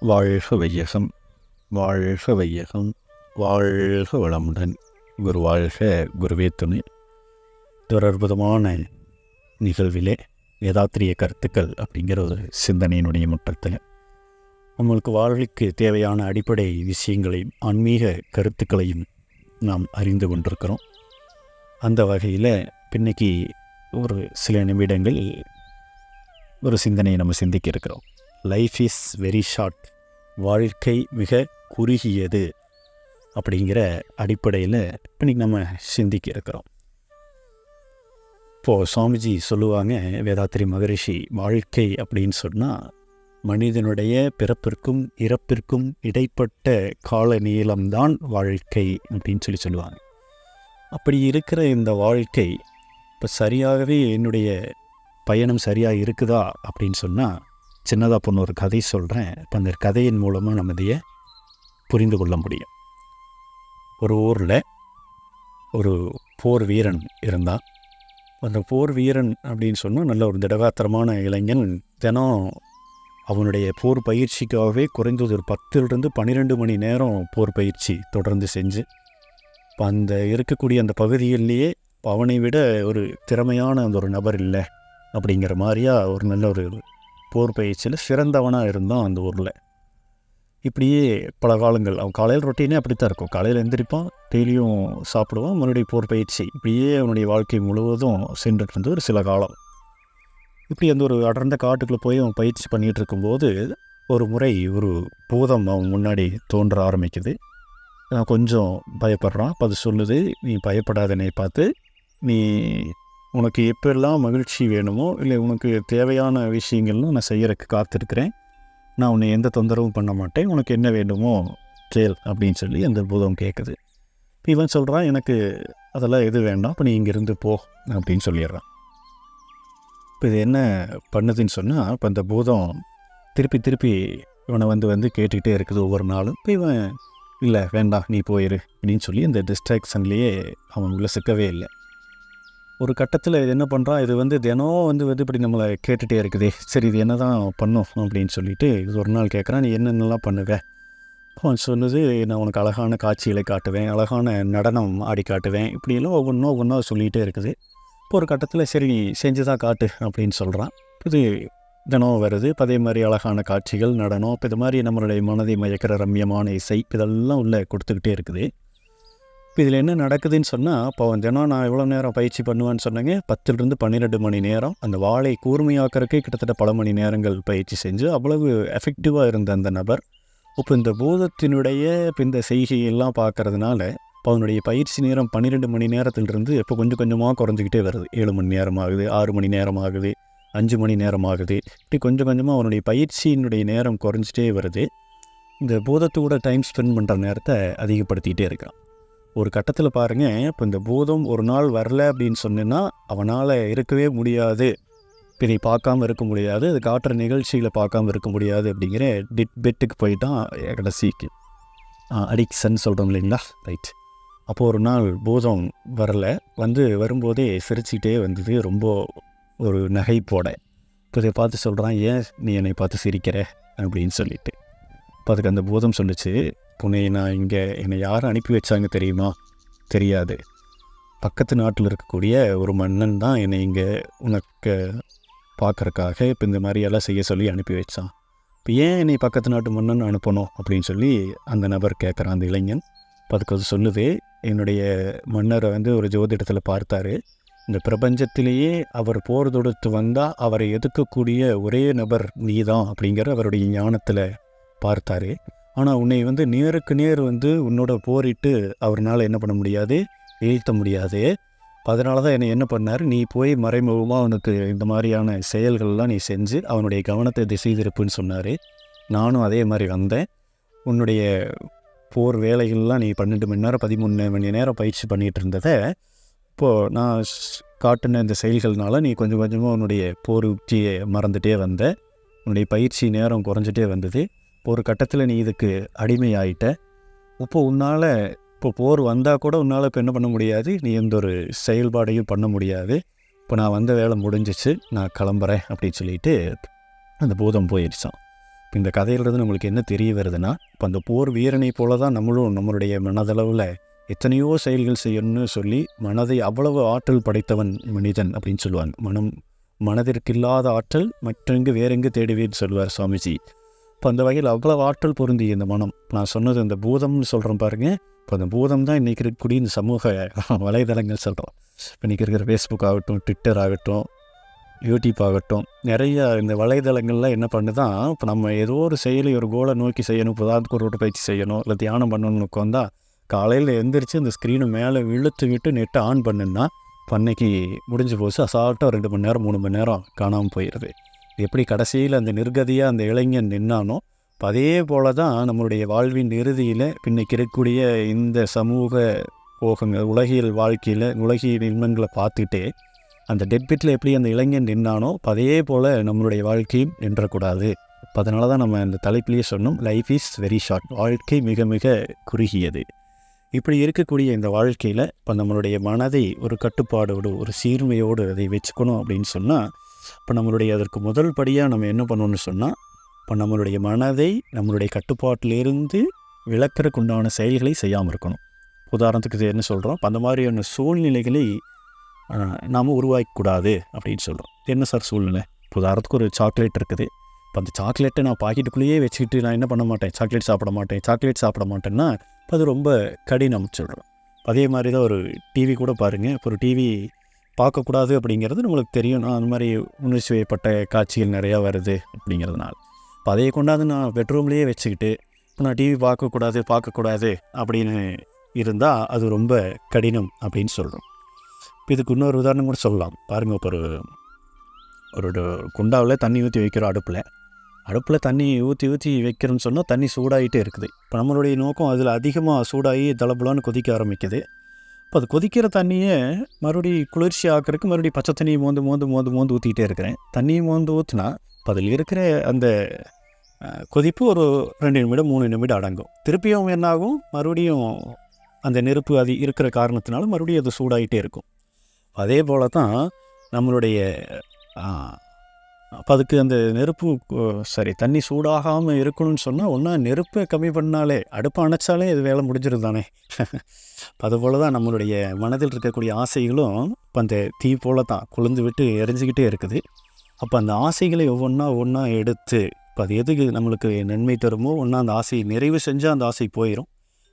வாழ்க வையகம் வாழ்க வையகம் வாழ்க வளமுடன். குரு வாழ்க குருவே துணை. துரற்புதமான நிகழ்விலே ஏதாத்திரிய கருத்துக்கள் அப்படிங்கிற ஒரு சிந்தனையினுடைய முற்றத்தில் நம்மளுக்கு வாழ்க்கைக்கு தேவையான அடிப்படை விஷயங்களையும் ஆன்மீக கருத்துக்களையும் நாம் அறிந்து கொண்டிருக்கிறோம். அந்த வகையில் பின்னைக்கு ஒரு சில நிமிடங்கள் ஒரு சிந்தனையை நம்ம சிந்திக்க இருக்கிறோம். லைஃப் இஸ் வெரி ஷார்ட் வாழ்க்கை மிக குறுகியது அப்படிங்கிற அடிப்படையில் இன்னைக்கு நம்ம சிந்திக்க இருக்கிறோம். இப்போது சுவாமிஜி சொல்லுவாங்க வேதாத்திரி மகரிஷி வாழ்க்கை அப்படின்னு சொன்னால் மனிதனுடைய பிறப்பிற்கும் இறப்பிற்கும் இடைப்பட்ட கால நீளம்தான் வாழ்க்கை அப்படின்னு சொல்லி சொல்லுவாங்க. அப்படி இருக்கிற இந்த வாழ்க்கை இப்போ சரியாகவே என்னுடைய பயணம் சரியாக இருக்குதா அப்படின்னு சொன்னால் சின்னதாக பொண்ணு ஒரு கதை சொல்கிறேன் இப்போ அந்த கதையின் மூலமாக நம்ம இதைய புரிந்து கொள்ள முடியும். ஒரு ஊரில் ஒரு போர் வீரன் இருந்தான். அந்த போர் வீரன் அப்படின்னு சொன்னால் நல்ல ஒரு திடகாத்திரமான இளைஞன் தினம் அவனுடைய போர் பயிற்சிக்காகவே குறைந்தது ஒரு பத்துலேருந்து பன்னிரெண்டு மணி நேரம் போர் பயிற்சி தொடர்ந்து செஞ்சு இப்போ அந்த இருக்கக்கூடிய அந்த பகுதியிலேயே அவனை விட ஒரு திறமையான அந்த ஒரு நபர் இல்லை அப்படிங்கிற மாதிரியா ஒரு நல்ல ஒரு போர் பயிற்சியில் சிறந்தவனாக இருந்தான் அந்த ஊரில். இப்படியே பல காலங்கள் அவன் காலையில் ரொட்டீனே அப்படித்தான் இருக்கும். காலையில் எந்திரிப்பான் டெய்லியும் சாப்பிடுவான் மறுபடியும் போர் பயிற்சி. இப்படியே அவனுடைய வாழ்க்கை முழுவதும் சென்றுட்டு வந்து ஒரு சில காலம். இப்படி அந்த ஒரு அடர்ந்த காட்டுக்குள்ளே போய் அவன் பயிற்சி பண்ணிகிட்டு இருக்கும்போது ஒரு முறை ஒரு பூதம் அவன் முன்னாடி தோன்ற ஆரம்பிக்குது. நான் கொஞ்சம் பயப்படுறான். அப்போ அது சொல்லுது நீ பயப்படாதனை பார்த்து. நீ உனக்கு எப்பெல்லாம் மகிழ்ச்சி வேணுமோ இல்லை உனக்கு தேவையான விஷயங்கள்லாம் நான் செய்கிறக்கு காத்திருக்கிறேன். நான் உன்னை எந்த தொந்தரவும் பண்ண மாட்டேன். உனக்கு என்ன வேண்டுமோ கேள் அப்படின்னு சொல்லி அந்த பூதம் கேட்குது இப்போ இவன் சொல்கிறான் எனக்கு அதெல்லாம் எது வேண்டாம். இப்போ நீ இங்கேருந்து போ அப்படின்னு சொல்லிடுறான். இப்போ இது என்ன பண்ணுதுன்னு சொன்னால் இப்போ அந்த பூதம் திருப்பி திருப்பி இவனை வந்து வந்து கேட்டுக்கிட்டே இருக்குது ஒவ்வொரு நாளும். இப்போ இவன் இல்லை வேண்டாம். நீ போயிரு அப்படின்னு சொல்லி இந்த டிஸ்ட்ராக்ஷன்லேயே அவன் உள்ளே சிக்கவே இல்லை. ஒரு கட்டத்தில் இது என்ன பண்ணுறான் இது வந்து தினம் வந்து வந்து இப்படி நம்மளை கேட்டுகிட்டே இருக்குதே. சரி இது என்ன தான் பண்ணும் அப்படின்னு சொல்லிட்டு இது ஒரு நாள் கேட்குறான் நீ என்னென்னலாம் பண்ணுவ? அவன் சொன்னது நான் உனக்கு அழகான காட்சிகளை காட்டுவேன் அழகான நடனம் ஆடி காட்டுவேன். இப்படியெல்லாம் ஒவ்வொன்றும் ஒவ்வொன்றா சொல்லிகிட்டே இருக்குது. இப்போ ஒரு கட்டத்தில் சரி நீ செஞ்சு தான் காட்டு அப்படின்னு சொல்கிறான் இது தினம் வருது. அதே மாதிரி அழகான காட்சிகள் நடனம் இப்போ இது மாதிரி நம்மளுடைய மனதை மயக்கிற ரம்யமான இசை இதெல்லாம் உள்ளே கொடுத்துக்கிட்டே இருக்குது. இப்போ இதில் என்ன நடக்குதுன்னு சொன்னால் இப்போ தினம் நான் எவ்வளோ நேரம் பயிற்சி பண்ணுவேன்னு சொன்னாங்க. பத்துலேருந்து பன்னிரெண்டு மணி நேரம். அந்த வாழை கூர்மையாக்கிறதுக்கே கிட்டத்தட்ட பல மணி நேரங்கள் பயிற்சி செஞ்சு அவ்வளவு எஃபெக்டிவாக இருந்த அந்த நபர். இப்போ இந்த பூதத்தினுடைய இப்போ இந்த செய்கையெல்லாம் பார்க்கறதுனால இப்போ அவனுடைய பயிற்சி நேரம் பன்னிரெண்டு மணி நேரத்திலிருந்து இப்போ கொஞ்சம் கொஞ்சமாக குறைஞ்சிக்கிட்டே வருது. ஏழு மணி நேரம் ஆகுது ஆறு மணி நேரம் ஆகுது அஞ்சு மணி நேரம் ஆகுது இப்படி கொஞ்சம் கொஞ்சமாக அவனுடைய பயிற்சியினுடைய நேரம் குறைஞ்சிட்டே வருது. இந்த பூதத்தோட டைம் ஸ்பெண்ட் பண்ணுற நேரத்தை அதிகப்படுத்திக்கிட்டே இருக்கான். ஒரு கட்டத்தில் பாருங்கள் இப்போ இந்த பூதம் ஒரு நாள் வரல அப்படின்னு சொன்னேன்னா அவனால் இருக்கவே முடியாது. இதை பார்க்காம இருக்க முடியாது. அது காட்டுற நிகழ்ச்சிகளை பார்க்காம இருக்க முடியாது அப்படிங்கிற டிட் பெட்டுக்கு போயிட்டான் கடைசிக்கு. அடிக்ஷன் சொல்கிறோம் இல்லைங்களா? ரைட் அப்போது ஒரு நாள் பூதம் வரல. வந்து வரும்போதே சிரிச்சுக்கிட்டே வந்தது. ரொம்ப ஒரு நகைப்போட. இப்போ இதை பார்த்து சொல்கிறான் ஏன் நீ என்னை பார்த்து சிரிக்கிற? அப்படின்னு சொல்லிட்டு. அப்போ அதுக்கு அந்த பூதம் சொல்லிச்சு புனே நான் இங்கே என்னை யார் அனுப்பி வச்சாங்க தெரியுமா? தெரியாது. பக்கத்து நாட்டில் இருக்கக்கூடிய ஒரு மன்னன் தான் என்னை இங்கே உனக்கு பார்க்குறக்காக இப்போ இந்த மாதிரியெல்லாம் செய்ய சொல்லி அனுப்பி வச்சான். இப்போ ஏன் என்னை பக்கத்து நாட்டு மன்னன் அனுப்பணும்? அப்படின்னு சொல்லி அந்த நபர் கேட்குறான். அந்த இளைஞன் இப்போ அதுக்கு அது சொல்லுது என்னுடைய மன்னரை வந்து ஒரு ஜோதிடத்தில் பார்த்தாரு. இந்த பிரபஞ்சத்திலேயே அவர் போர் தொடுத்து வந்தால் அவரை எதிர்க்கக்கூடிய ஒரே நபர் நீ தான் அப்படிங்கிற அவருடைய ஞானத்தில் பார்த்தாரு. ஆனால் உன்னை வந்து நேருக்கு நேர் வந்து உன்னோட போரிட்டு அவரால் என்ன பண்ண முடியாது? வீழ்த்த முடியாது. அதனால தான் என்னை என்ன பண்ணார்? நீ போய் மறைமுகமாக அவனுக்கு இந்த மாதிரியான செயல்கள்லாம் நீ செஞ்சு அவனுடைய கவனத்தை திசை திருப்புன்னு சொன்னார். நானும் அதே மாதிரி வந்தேன். உன்னுடைய போர் வேலைகள்லாம் நீ பன்னெண்டு மணி நேரம் பதிமூணு மணி நேரம் பயிற்சி பண்ணிகிட்டு இருந்ததை இப்போது நான் காட்டின இந்த செயல்கள்னால நீ கொஞ்சம் கொஞ்சமாக உன்னுடைய போர் உச்சியை மறந்துகிட்டே வந்த. உன்னுடைய பயிற்சி நேரம் குறைஞ்சிட்டே வந்தது. ஒரு கட்டத்தில் நீ இதுக்கு அடிமையாயிட்ட. இப்போ உன்னால் இப்போ போர் வந்தால் கூட உன்னால் இப்போ என்ன பண்ண முடியாது? நீ எந்த ஒரு செயல்பாடையும் பண்ண முடியாது. இப்போ நான் வந்த வேலை முடிஞ்சிச்சு நான் கிளம்புறேன் அப்படின்னு சொல்லிட்டு அந்த பூதம் போயிடுச்சான் இப்போ இந்த கதையிலிருந்து நம்மளுக்கு என்ன தெரிய வருதுன்னா இப்போ அந்த போர் வீரனை போல தான் நம்மளும் நம்மளுடைய மனதளவில் எத்தனையோ செயல்கள் செய்யணும்னு சொல்லி மனதை அவ்வளவு ஆற்றல் படைத்தவன் மனிதன் அப்படின்னு சொல்லுவாங்க. மனம் மனதிற்கு இல்லாத ஆற்றல் மற்றெங்கு வேறெங்கு தேடுவேன்னு சொல்லுவார் சுவாமிஜி. இப்போ அந்த வகையில் அவ்வளோ ஆற்றல் பொருந்தி இந்த மனம். நான் சொன்னது இந்த பூதம்னு சொல்கிறேன் பாருங்க. இப்போ அந்த பூதம் தான் இன்றைக்கி இருக்கக்கூடிய இந்த சமூக வலைதளங்கள் சொல்கிறோம் இப்போ இன்றைக்கி இருக்கிற ஃபேஸ்புக் ஆகட்டும் ட்விட்டர் ஆகட்டும் யூடியூப் ஆகட்டும் நிறைய இந்த வலைதளங்கள்லாம் என்ன பண்ணுதான் இப்போ நம்ம ஏதோ ஒரு செயலை ஒரு கோலை நோக்கி செய்யணும் இப்போ உதாரணத்துக்கு ஒரு பயிற்சி செய்யணும் இல்லை தியானம் பண்ணணும்னு உட்காந்தா காலையில் எந்திரிச்சு அந்த ஸ்க்ரீனை மேலே இழுத்து விட்டு நெட்டை ஆன் பண்ணுன்னா பண்ணைக்கு முடிஞ்சு போச்சு. அசால்ட்டாக ரெண்டு மணி நேரம் மூணு மணி நேரம் காணாமல் போயிடுது. எப்படி கடைசியில் அந்த நிர்கதியாக அந்த இளைஞன் நின்னானோ இப்போ அதே போல தான் நம்மளுடைய வாழ்வின் இறுதியில் பின்னைக்கு இருக்கக்கூடிய இந்த சமூக போகங்கள் உலகியல் வாழ்க்கையில் உலகியல் இன்பங்களை பார்த்துட்டே அந்த டெட்பிட்டில் எப்படி அந்த இளைஞன் நின்னானோ இப்போ அதே போல் நம்மளுடைய வாழ்க்கையும் நின்றக்கூடாது. இப்போ அதனால தான் நம்ம இந்த தலைப்பிலேயே சொன்னோம் லைஃப் இஸ் வெரி ஷார்ட் வாழ்க்கை மிக மிக குறுகியது. இப்படி இருக்கக்கூடிய இந்த வாழ்க்கையில் இப்போ நம்மளுடைய மனதை ஒரு கட்டுப்பாடோடு ஒரு சீர்மையோடு அதை வச்சுக்கணும் அப்படின்னு சொன்னால் இப்போ நம்மளுடைய அதற்கு முதல் படியாக நம்ம என்ன பண்ணணும்னு சொன்னால் இப்போ நம்மளுடைய மனதை நம்மளுடைய கட்டுப்பாட்டிலிருந்து விளக்கறதுக்கு உண்டான செயல்களை செய்யாமல் இருக்கணும். உதாரணத்துக்கு இது என்ன சொல்கிறோம் அந்த மாதிரியான சூழ்நிலைகளை நாம் உருவாக்கக்கூடாது அப்படின்னு சொல்கிறோம் என்ன சார் சூழ்நிலை? உதாரணத்துக்கு ஒரு சாக்லேட் இருக்குது. இப்போ அந்த சாக்லேட்டை நான் பாக்கெட்டுக்குள்ளேயே வச்சுக்கிட்டு நான் என்ன பண்ண மாட்டேன்? சாக்லேட் சாப்பிட மாட்டேன். சாக்லேட் சாப்பிட மாட்டேன்னா இப்போ அது ரொம்ப கடினம் சொல்கிறோம் அதே மாதிரி தான் ஒரு டிவி கூட பாருங்கள் இப்போ ஒரு டிவி பார்க்கக்கூடாது அப்படிங்கிறது நம்மளுக்கு தெரியும். நான் அந்த மாதிரி உணர்ச்சி வயப்பட்ட காட்சிகள் நிறையா வருது அப்படிங்கிறதுனால. இப்போ அதையே கொண்டாந்து நான் பெட்ரூம்லேயே வச்சுக்கிட்டு இப்போ நான் டிவி பார்க்கக்கூடாது பார்க்கக்கூடாது அப்படின்னு இருந்தால் அது ரொம்ப கடினம் அப்படின்னு சொல்கிறோம் இப்போ இதுக்கு இன்னொரு உதாரணம் கூட சொல்லலாம். பாருங்கள் இப்போ ஒரு ஒரு குண்டாவில் தண்ணி ஊற்றி வைக்கிறோம் அடுப்பில். அடுப்பில் தண்ணி ஊற்றி ஊற்றி வைக்கிறோன்னு சொன்னால் தண்ணி சூடாகிட்டே இருக்குது. இப்போ நம்மளுடைய நோக்கம் அதில் அதிகமாக சூடாகி தளபலான்னு கொதிக்க ஆரம்பிக்குது. இப்போ அது கொதிக்கிற தண்ணியை மறுபடியும் குளிர்ச்சி ஆக்கிறதுக்கு மறுபடியும் பச்சை தண்ணியை மோந்து மோந்து மோந்து மோந்து ஊற்றிக்கிட்டே இருக்கிறேன். தண்ணியை மோந்து ஊற்றினா இப்போ அதில் இருக்கிற அந்த கொதிப்பு ஒரு ரெண்டு நிமிடம் மூணு நிமிடம் அடங்கும். திருப்பியும் என்னாகும்? மறுபடியும் அந்த நெருப்பு அது இருக்கிற காரணத்தினால மறுபடியும் அது சூடாகிட்டே இருக்கும். அதே போல் தான் நம்மளுடைய அப்போ அதுக்கு அந்த நெருப்பு சரி தண்ணி சூடாகாமல் இருக்கணும்னு சொன்னால் ஒன்றா நெருப்பை கம்மி பண்ணாலே அடுப்பை அணைச்சாலே இது வேலை முடிஞ்சிருது தானே. அதுபோல் தான் நம்மளுடைய மனதில் இருக்கக்கூடிய ஆசைகளும் இப்போ அந்த தீ போல தான் குளிர்ந்து விட்டு எரிஞ்சிக்கிட்டே இருக்குது. அப்போ அந்த ஆசைகளை ஒவ்வொன்றா ஒன்றா எடுத்து இப்போ அது எதுக்கு நம்மளுக்கு நன்மை தருமோ ஒன்றா அந்த ஆசையை நிறைவு செஞ்சால் அந்த ஆசை போயிடும்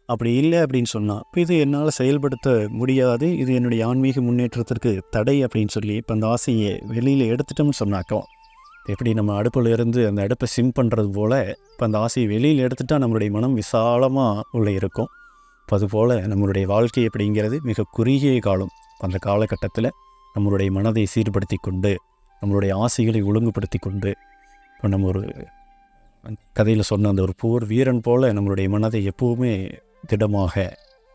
அப்படி இல்லை அப்படின்னு சொன்னால் இப்போ இது என்னால் செயல்படுத்த முடியாது இது என்னுடைய ஆன்மீக முன்னேற்றத்திற்கு தடை அப்படின்னு சொல்லி இப்போ அந்த ஆசையை வெளியில் எடுத்துட்டோம்னு சொன்னாக்கோ எப்படி நம்ம அடுப்பில் இருந்து அந்த அடுப்பை சிம் பண்ணுறது போல் இப்போ அந்த ஆசையை வெளியில் எடுத்துட்டால் நம்மளுடைய மனம் விசாலமாக உள்ளே இருக்கும். இப்போ அதுபோல் நம்மளுடைய வாழ்க்கை அப்படிங்கிறது மிக குறுகிய காலம். அந்த காலகட்டத்தில் நம்மளுடைய மனதை சீர்படுத்தி கொண்டு நம்மளுடைய ஆசைகளை ஒழுங்குபடுத்தி கொண்டு இப்போ நம்ம ஒரு கதையில் சொன்ன அந்த ஒரு போர் வீரன் போல் நம்மளுடைய மனதை எப்போவுமே திடமாக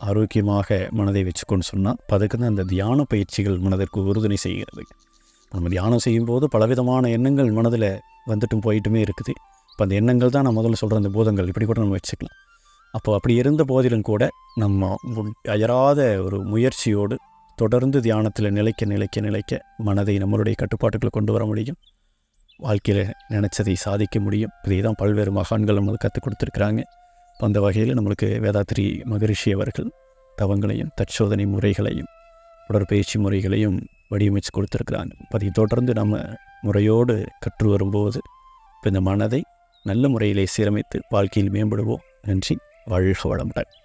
ஆரோக்கியமாக மனதை வச்சுக்கொண்டு சொன்னால் இப்போ அதுக்கு தான் அந்த தியான பயிற்சிகள் மனதிற்கு உறுதுணை செய்கிறது. நம்ம தியானம் செய்யும்போது பலவிதமான எண்ணங்கள் மனதில் வந்துட்டும் போயிட்டுமே இருக்குது. இப்போ அந்த எண்ணங்கள் தான் நான் முதல்ல சொல்கிற அந்த பூதங்கள். இப்படி கூட நம்ம வச்சுக்கலாம். அப்போ அப்படி இருந்த போதிலும் கூட நம்ம அயராத ஒரு முயற்சியோடு தொடர்ந்து தியானத்தில் நிலைக்க நிலைக்க நிலைக்க மனதை நம்மளுடைய கட்டுப்பாட்டுக்குள்ளே கொண்டு வர முடியும். வாழ்க்கையில் நினச்சதை சாதிக்க முடியும். இதை தான் பல்வேறு மகான்கள் நம்மளுக்கு கற்றுக் கொடுத்துருக்குறாங்க. அந்த வகையில் நம்மளுக்கு வேதாத்திரி மகரிஷி அவர்கள் தவங்களையும் தற்சோதனை முறைகளையும் உடற்பயிற்சி முறைகளையும் வடிவமைச்சு கொடுத்துருக்குறாங்க அதை தொடர்ந்து நம்ம முறையோடு கற்று வரும்போது இப்போ இந்த மனதை நல்ல முறையிலே சீரமைத்து வாழ்க்கையில் மேம்படுவோம். நன்றி. வாழ்க வளமுடன்.